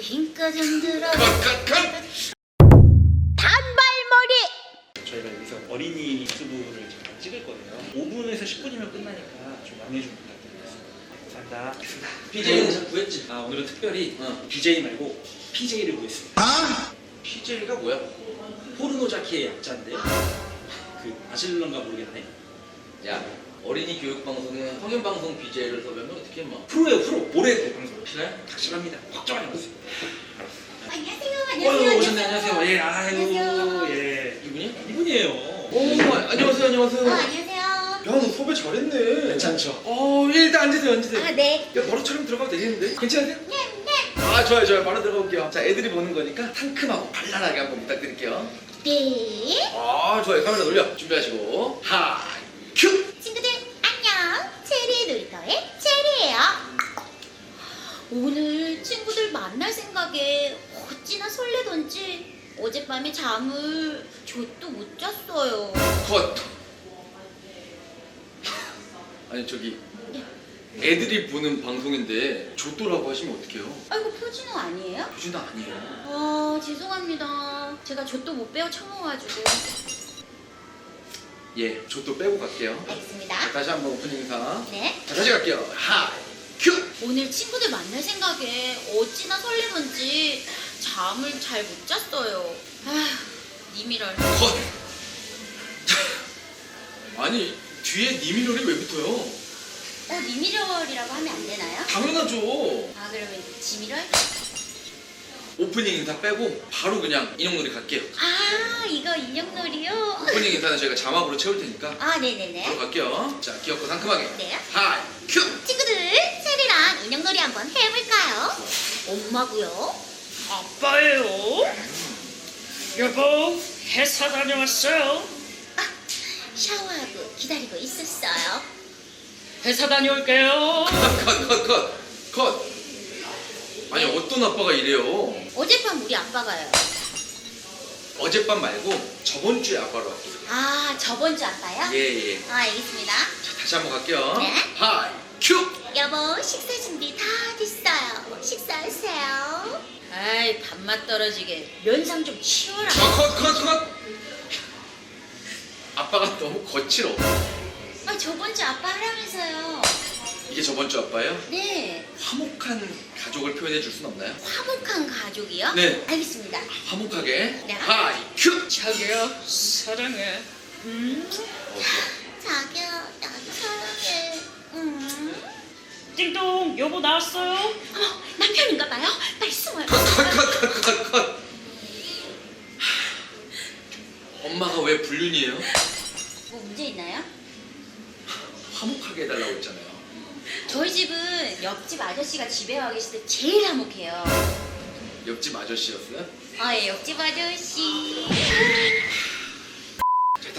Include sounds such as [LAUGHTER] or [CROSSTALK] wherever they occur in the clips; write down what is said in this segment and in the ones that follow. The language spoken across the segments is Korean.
힘껏 흔들어 컷컷컷 단발머리 저희가 여기서 어린이 유튜브를 잠깐 찍을 거예요. 5분에서 10분이면 끝나니까 좀 양해 좀 부탁드리겠습니다. 감사합니다. BJ는 자꾸 했지 아 오늘은 특별히 어. BJ 말고 PJ를 구했습니다. PJ가 뭐야? 포르노 자키의 약자인데 그 아실런가 모르겠네. 야 어린이 교육 방송에 성인 방송 BJ를 섭외하면 어떻게 뭐 프로예요 프로. 올해 그 방송. 확실해? 확실합니다. 확정하게 보세요. 안녕하세요 어, 안녕하세요 오셨네 안녕하세요. 예 아유 안녕하세요. 예 이분이? 이분이에요. 오 안녕하세요 안녕하세요 어, 안녕하세요 야너 섭외 잘했네 괜찮죠? 어 일단 앉으세요 앉으세요 아네 야 바로 촬영 들어가도 되겠는데? 괜찮으세요? 네. 아 좋아요 좋아요 바로 들어가 볼게요 자 애들이 보는 거니까 상큼하고 발랄하게 한번 부탁드릴게요 네. 아 좋아요 카메라 돌려 준비하시고 하큐 친구들 안녕 체리 놀이터의 체리예요 오늘 친구들 만날 생각에 어찌나 설레던지 어젯밤에 잠을 저도 못 잤어요. 컷. 아니 저기 애들이 보는 방송인데 조또라고 하시면 어떡해요? 아이고 표준어 아니에요? 표준어 아니에요. 아 죄송합니다. 제가 저도 못 배워 처먹어가지고. 예 조또 빼고 갈게요. 알겠습니다. 자, 다시 한번 오프닝 인사. 네. 자 다시 갈게요. 하 큐. 오늘 친구들 만날 생각에 어찌나 설레던지 잠을 잘 못 잤어요. 아휴 님이랄. 컷. 아니 뒤에 니미롤이 왜 붙어요? 어 님이랄이라고 하면 안 되나요? 당연하죠. 아 그러면 지미랄? 오프닝 인사 빼고 바로 그냥 인형놀이 갈게요. 아 이거 인형놀이요? 오프닝 인사는 저희가 자막으로 채울 테니까. 아 네네네. 바로 갈게요. 자 귀엽고 상큼하게. 네. 하큐. 친구들 인형놀이 한번 해볼까요? 엄마고요 아빠예요. 여보 회사 다녀왔어요. 아 샤워하고 기다리고 있었어요 회사 다녀올게요. 컷 컷 컷 컷 아니 어떤 아빠가 이래요 어젯밤 우리 아빠가요 어젯밤 말고 저번 주에 아빠로 할게요 아 저번 주 아빠요? 예 예 아 알겠습니다 자 다시 한번 갈게요 네. 하큐 여보 식사 준비 다 됐어요. 식사하세요. 아이 밥맛 떨어지게. 면상 좀 치워라. 컷 컷 컷 아빠가 너무 거칠어. 아 저번 주 아빠 하라면서요. 이게 저번 주 아빠예요? 네. 화목한 가족을 표현해 줄 순 없나요? 화목한 가족이요? 네. 알겠습니다. 화목하게. 네. 하이 큐. 자기야 사랑해. 음. 어, 자기야 띵동 여보 나왔어요. 어머 남편인가 봐요 빨리 숨어요 컷컷컷컷컷 엄마가 왜 불륜이에요? 뭐 문제 있나요? 화목하게 해달라고 했잖아요 저희 집은 옆집 아저씨가 집에 와 계실 때 제일 화목해요 옆집 아저씨였어요? 아예 옆집 아저씨 자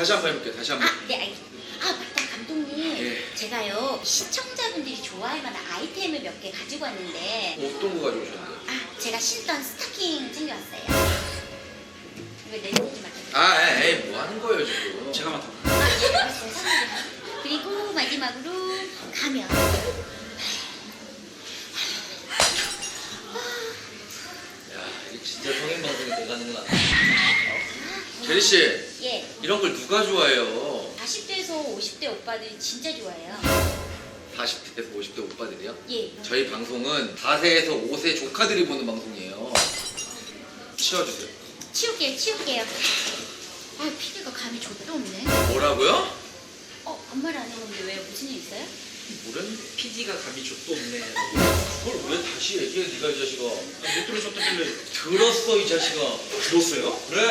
다시 한 번 해볼게요 다시 한 번 아, 네, 알겠습니다. 아, 맞다, 감독님. 예. 제가요, 시청자분들이 좋아할 만한 아이템을 몇 개 가지고 왔는데, 어떤 거 가져오셨는데요? 아, 제가 신던 스타킹 챙겨왔어요. 이거 내리지 마세요. 아 에이 뭐 하는 거예요 지금 제가 맡아. 아, 예. 선물이요. 그리고 마지막으로 가면. 야 이게 진짜 성인 방송이 돼가는구나 제리 씨 예, 이런 걸 누가 좋아해요 40대에서 50대 오빠들 진짜 좋아해요. 40대에서 50대 오빠들이요? 예. 저희 방송은 4세에서 5세 조카들이 보는 방송이에요 치워주세요 치울게요, 치울게요. 아, 피디가 감이 좆도 없네. 뭐라고요? 어, 아무 말 안 해봤는데 왜 무슨 일 있어요? 뭐라는 PD가 감이 족도 없네. 그걸 왜 다시 얘기해 네가 이 자식아 못 들으셨다길래 들었어 이 자식아 들었어요? 그래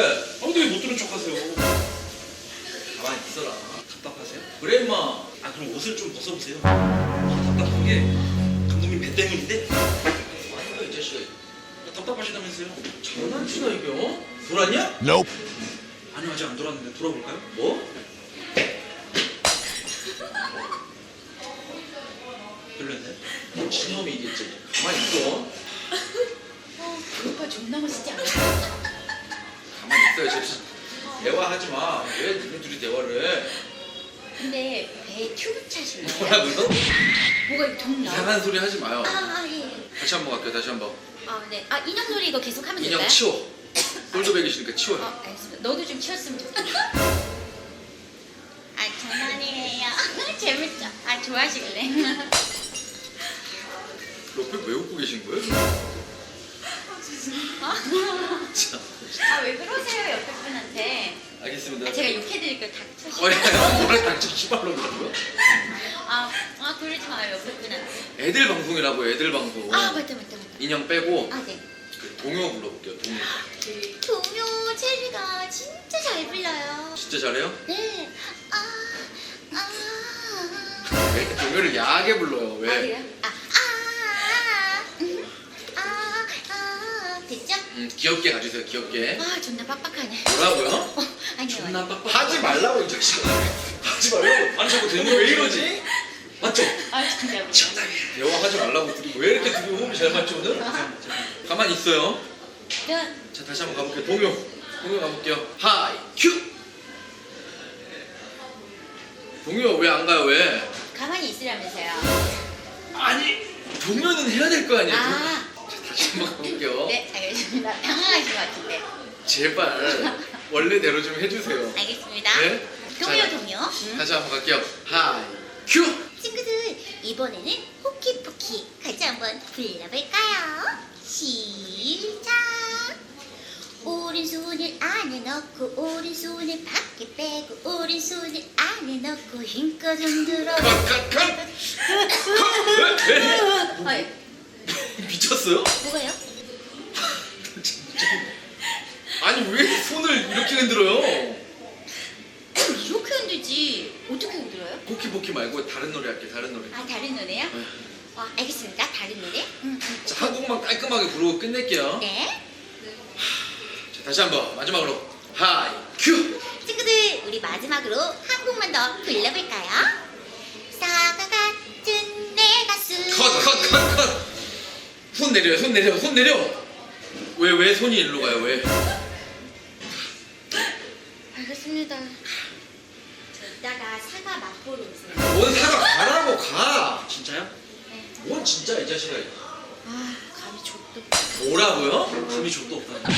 아 근데 왜못 들은 척 하세요? 가만히 있어라 답답하세요? 그래 임마 아 그럼 옷을 좀 벗어보세요. 아, 답답한 게 감독님 배 때문인데 거야 이 자식 아 답답하시다면서요? 장난치나 이게 어? 돌았냐? 아니요 아직 안 돌았는데 돌아볼까요? 뭐? 별로였네. 진놈이겠지 가만히 있어 어, 그 오빠 존나 멋있지 않아요? 가만히 있어요 지금 대화하지 마 왜 니네 둘이 대화를 해 근데 배에 튜브 차실래요? 뭐라고요? 뭐가 동 나와? 이상한 소리 하지 마요 아, 아, 예. 다시 한 번 갈게요 다시 한 번 아, 네. 아, 인형 놀이 이거 계속 하면 될까요? 인형 치워. 꼴도백이 싫으니까 치워요. 어, 알겠습니다. 너도 좀 치웠으면 좋겠다. 아, 장난이에요. [LAUGHS] 재밌죠? 아, 좋아하시길래. [LAUGHS] 옆에 왜 웃고 계신 거예요? 참. [LAUGHS] 아, 왜 그러세요, 옆에 분한테? 알겠습니다. 아, 제가 욕해드릴 걸 닥쳐주세요. 어, 야, 뭐라 닥쳐 씨발로 그러고요? 아, 아, 그러지 마요, 분한테. 애들 방송이라고 애들 방송. 아, 맞다, 맞다, 맞다. 인형 빼고 아, 네. 그 동요 불러볼게요. 동요. 동요 체리가 진짜 잘 불러요. 진짜 잘해요? 네. 아, 아. 왜 이렇게 동요를 야하게 불러요? 아, 왜? 그래요? 음, 귀엽게 가주세요. 귀엽게. 아, 존나 빡빡하네. 뭐라고요? 어, 아니요, 아니요. 빡빡. 하지 말라고 이 자식아. 하지 말라고. 아니 자꾸 너 되는 왜 이러지? 맞죠? 아, 진짜. 대화 하지 말라고 둘이 왜 이렇게 둘이 호흡이 잘 맞죠 오늘? 가만히 있어요. 네. 자 다시 한번 가볼게요. 동요. 동요 가볼게요. 하이 큐. 동요 왜 안 가요? 왜? 가만히 있으라면서요. 아니 동요는 해야 될 거 아니에요. 아, 한번 가볼게요. 네, 알겠습니다. 당황하신 것 같은데. 제발 원래대로 좀 해주세요. 알겠습니다. 네? 동요, 자, 동요. 음. 다시 한번 갈게요. 하이 큐. 친구들, 이번에는 호키포키 같이 한번 불러볼까요? 시작! 오른손을 안에 넣고 오른손을 밖에 빼고 오른손을 안에 넣고 힘껏 흔들어 컷, 컷, 컷. [LAUGHS] 컷. 네? 아이, 미쳤어요? 뭐가요? [LAUGHS] 아니 왜 손을 이렇게 흔들어요? 이렇게 흔들지 어떻게 흔들어요? 포키포키 말고 다른 노래 할게 다른 노래. 아 다른 노래요? 네. 어, 알겠습니다 다른 노래 음, 음. 자, 한 곡만 깔끔하게 부르고 끝낼게요. 네 자, 다시 한번 마지막으로 하이 큐. 친구들 우리 마지막으로 한 곡만 더 불러볼까요? 사과 같은 내 가슴 컷 컷 컷 컷. 손 내려요 손 내려 손 내려. 왜 왜 손이 일로 가요 왜? 알겠습니다 저 이따가 사과 맛보러 오세요 뭔 사과 가라고 가. 진짜요? 네. 뭔 진짜 이 자식아. 아 감이 족도 뭐라고요? 감이 족도 없다.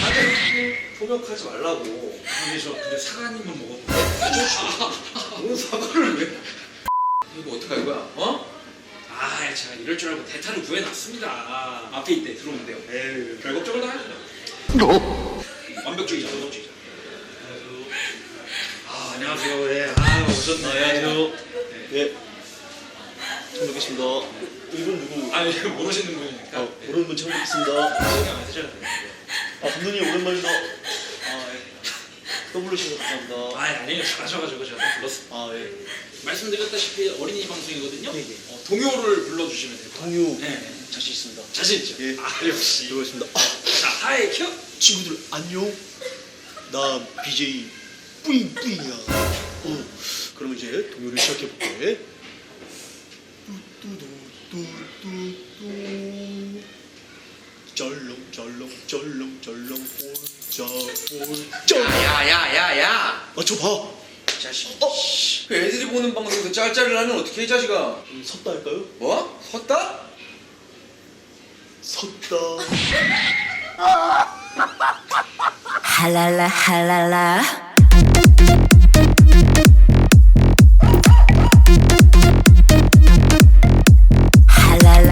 소명하지 말라고. 근데 저 근데 사과님만 먹었는데. [LAUGHS] 뭔 사과를 왜? 이거 어떻게 할 거야? 어? 아 제가 이럴 줄 알고 대타를 구해놨습니다. 앞에 있대 들어오는데요. 에이 별 걱정을 다 하시네. 완벽주의자 완벽주의자. 아 안녕하세요. 예. 아 오셨나요? 안녕하세요. 예. 처음 뵙겠습니다. 이분 누구? 아 이거 모르시는 분이니까. 아, 모르는 분 처음 뵙겠습니다. 신경 안 쓰셔도 돼요. 아, 감독님 오랜만이다. 아, 예. 또 부르신 거 감사합니다. 아 아니에요 잘하셔가지고 제가 또 불렀습니다. 아, 예. 말씀드렸다시피 어린이 방송이거든요. 예, 예. 어, 동요를 불러주시면 돼요. 동요 네. 자신 있습니다. 자신 있죠? 예. 아 역시. 들어가겠습니다. 아, 자 하이 큐. 친구들 안녕. 나 BJ 뿌잉 뿌잉이야. 어, 그럼 이제 동요를 시작해 볼게. 뚜뚜뚜뚜뚜 쩔렁 쩔렁 쩔렁 쩔렁 꼴 짜 꼴짜. 야야야야. 아 저 봐. 자신. 어? 그 애들이 보는 방송에서 짤짤을 하면 어떻게 해, 이 자식아? 음, 섰다 할까요? 뭐? 섰다? 섰다. [LAUGHS] 할랄라 할랄라